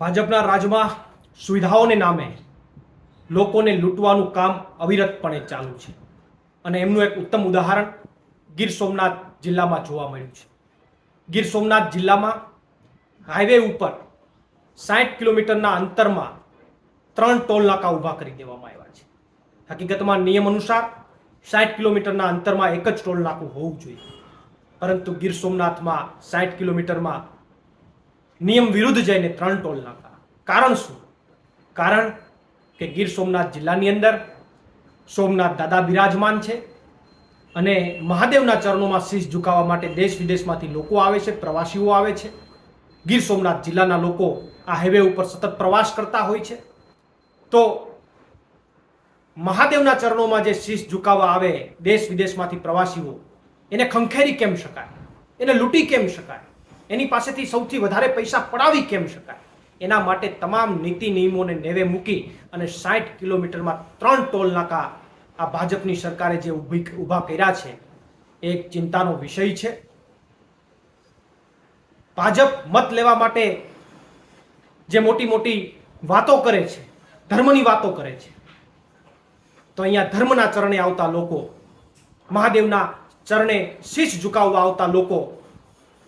ભાજપના રાજમાં સુવિધાઓને નામે લોકોને લૂંટવાનું કામ અવિરતપણે ચાલુ છે. અને એમનું એક ઉત્તમ ઉદાહરણ ગીર સોમનાથ જિલ્લામાં જોવા મળ્યું છે. ગીર સોમનાથ જિલ્લામાં હાઈવે ઉપર સાઠ કિલોમીટરના અંતરમાં ત્રણ ટોલ નાકા ઊભા કરી દેવામાં આવ્યા છે. હકીકતમાં નિયમ અનુસાર સાઠ કિલોમીટરના અંતરમાં એક જ ટોલ નાકું હોવું જોઈએ. પરંતુ ગીર સોમનાથમાં સાઠ કિલોમીટરમાં નિયમ વિરુદ્ધ જઈને ત્રણ ટોલ નાકા કારણ શું? કારણ કે ગીર સોમનાથ જિલ્લાની અંદર સોમનાથ દાદા બિરાજમાન છે અને મહાદેવના ચરણોમાં શીશ ઝુકાવવા માટે દેશ વિદેશમાંથી લોકો આવે છે, પ્રવાસીઓ આવે છે. ગીર સોમનાથ જિલ્લાના લોકો આ હાઈવે ઉપર સતત પ્રવાસ કરતા હોય છે. તો મહાદેવના ચરણોમાં જે શીશ ઝુકાવવા આવે, દેશ વિદેશમાંથી પ્રવાસીઓ, એને ખંખેરી કેમ શકાય? એને લૂંટી કેમ શકાય? એની પાસેથી સૌથી વધારે પૈસા પડાવી કેમ શકાય? એના માટે તમામ નીતિ નિયમોને નેવે મૂકી અને સાઠ કિલોમીટરમાં ત્રણ ટોલ નાકા આ ભાજપની સરકારે જે ઊભી ઊભા કર્યા છે, એક ચિંતાનો વિષય છે. ભાજપ મત લેવા માટે જે મોટી મોટી વાતો કરે છે, ધર્મની વાતો કરે છે, તો અહીંયા ધર્મના ચરણે આવતા લોકો, મહાદેવના ચરણે શીશ ઝુકાવવા આવતા લોકો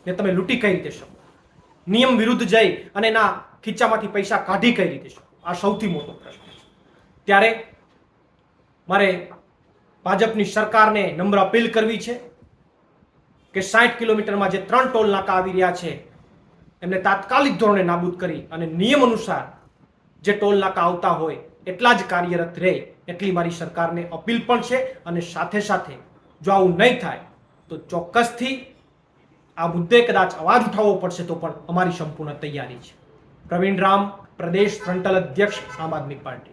ને તમે લૂંટી કઈ રીતે શકો? નિયમ વિરુદ્ધ જઈ અને એના ખીચામાંથી પૈસા કાઢી કઈ રીતે શકો? આ સૌથી મોટો પ્રશ્ન ત્યારે મારે ભાજપની સરકારને નમ્ર અપીલ કરવી છે કે સાઠ કિલોમીટરમાં જે ત્રણ ટોલ નાકા આવી રહ્યા છે, એમને તાત્કાલિક ધોરણે નાબૂદ કરી અને નિયમ અનુસાર જે ટોલ નાકા આવતા હોય એટલા જ કાર્યરત રહે એટલી મારી સરકારને અપીલ પણ છે અને સાથે સાથે જો આવું નહીં થાય તો ચોક્કસથી આ મુદ્દે કદાચ અવાજ ઉઠાવવો પડશે તો પણ અમારી સંપૂર્ણ તૈયારી છે. પ્રવીણ રામ, પ્રદેશ ફ્રન્ટલ અધ્યક્ષ, આમ આદમી પાર્ટી.